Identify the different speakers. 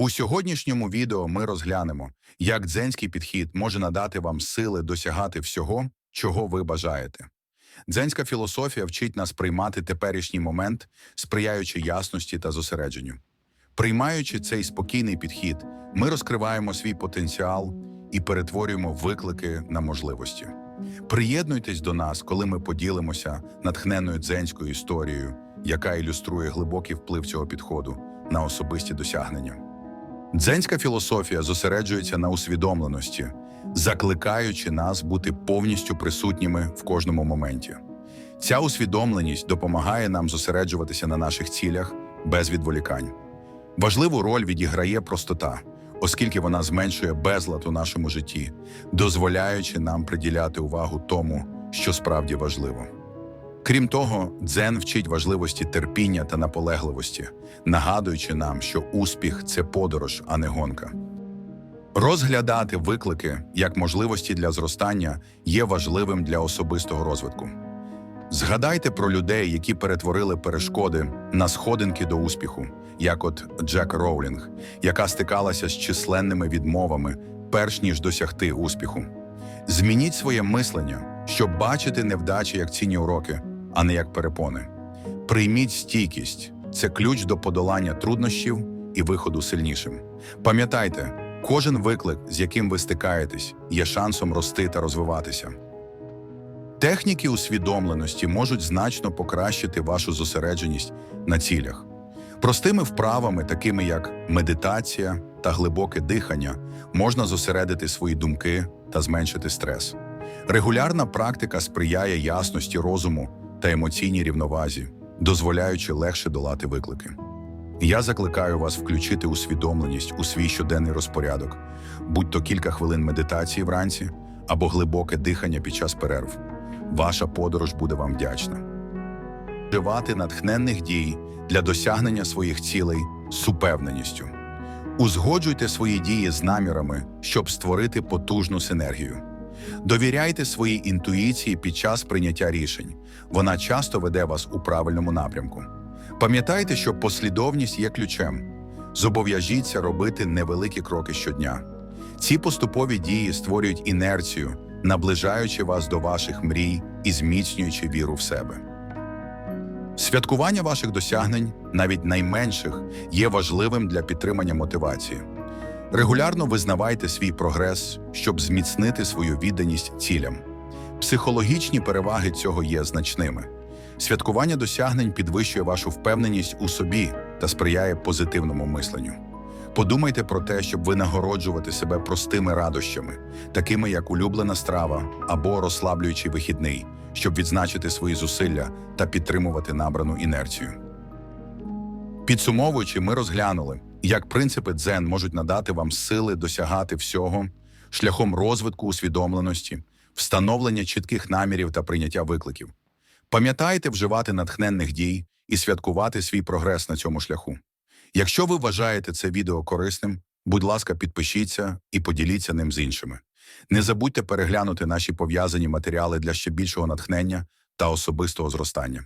Speaker 1: У сьогоднішньому відео ми розглянемо, як дзенський підхід може надати вам сили досягати всього, чого ви бажаєте. Дзенська філософія вчить нас приймати теперішній момент, сприяючи ясності та зосередженню. Приймаючи цей спокійний підхід, ми розкриваємо свій потенціал і перетворюємо виклики на можливості. Приєднуйтесь до нас, коли ми поділимося натхненною дзенською історією, яка ілюструє глибокий вплив цього підходу на особисті досягнення. Дзенська філософія зосереджується на усвідомленості, закликаючи нас бути повністю присутніми в кожному моменті. Ця усвідомленість допомагає нам зосереджуватися на наших цілях без відволікань. Важливу роль відіграє простота, оскільки вона зменшує безлад у нашому житті, дозволяючи нам приділяти увагу тому, що справді важливо. Крім того, дзен вчить важливості терпіння та наполегливості, нагадуючи нам, що успіх це подорож, а не гонка. Розглядати виклики як можливості для зростання є важливим для особистого розвитку. Згадайте про людей, які перетворили перешкоди на сходинки до успіху, як от Джек Роулінг, яка стикалася з численними відмовами, перш ніж досягти успіху. Змініть своє мислення, щоб бачити невдачі як цінні уроки, а не як перепони. Прийміть стійкість це ключ до подолання труднощів і виходу сильнішим. Пам'ятайте, кожен виклик, з яким ви стикаєтесь, є шансом рости та розвиватися. Техніки усвідомленості можуть значно покращити вашу зосередженість на цілях. Простими вправами, такими як медитація та глибоке дихання, можна зосередити свої думки та зменшити стрес. Регулярна практика сприяє ясності розуму та емоційній рівновазі, дозволяючи легше долати виклики. Я закликаю вас включити усвідомленість у свій щоденний розпорядок, будь то кілька хвилин медитації вранці або глибоке дихання під час перерв. Ваша подорож буде вам вдячна. Вживати натхненних дій для досягнення своїх цілей з упевненістю. Узгоджуйте свої дії з намірами, щоб створити потужну синергію. Довіряйте своїй інтуїції під час прийняття рішень. Вона часто веде вас у правильному напрямку. Пам'ятайте, що послідовність є ключем. Зобов'яжіться робити невеликі кроки щодня. Ці поступові дії створюють інерцію, наближаючи вас до ваших мрій і зміцнюючи віру в себе. Святкування ваших досягнень, навіть найменших, є важливим для підтримання мотивації. Регулярно визнавайте свій прогрес, щоб зміцнити свою відданість цілям. Психологічні переваги цього є значними. Святкування досягнень підвищує вашу впевненість у собі та сприяє позитивному мисленню. Подумайте про те, щоб винагороджувати себе простими радощами, такими як улюблена страва або розслаблюючий вихідний, щоб відзначити свої зусилля та підтримувати набрану інерцію. Підсумовуючи, ми розглянули, як принципи дзен можуть надати вам сили досягати всього шляхом розвитку усвідомленості, встановлення чітких намірів та прийняття викликів. Пам'ятайте вживати натхненних дій і святкувати свій прогрес на цьому шляху. Якщо ви вважаєте це відео корисним, будь ласка, підпишіться і поділіться ним з іншими. Не забудьте переглянути наші пов'язані матеріали для ще більшого натхнення та особистого зростання.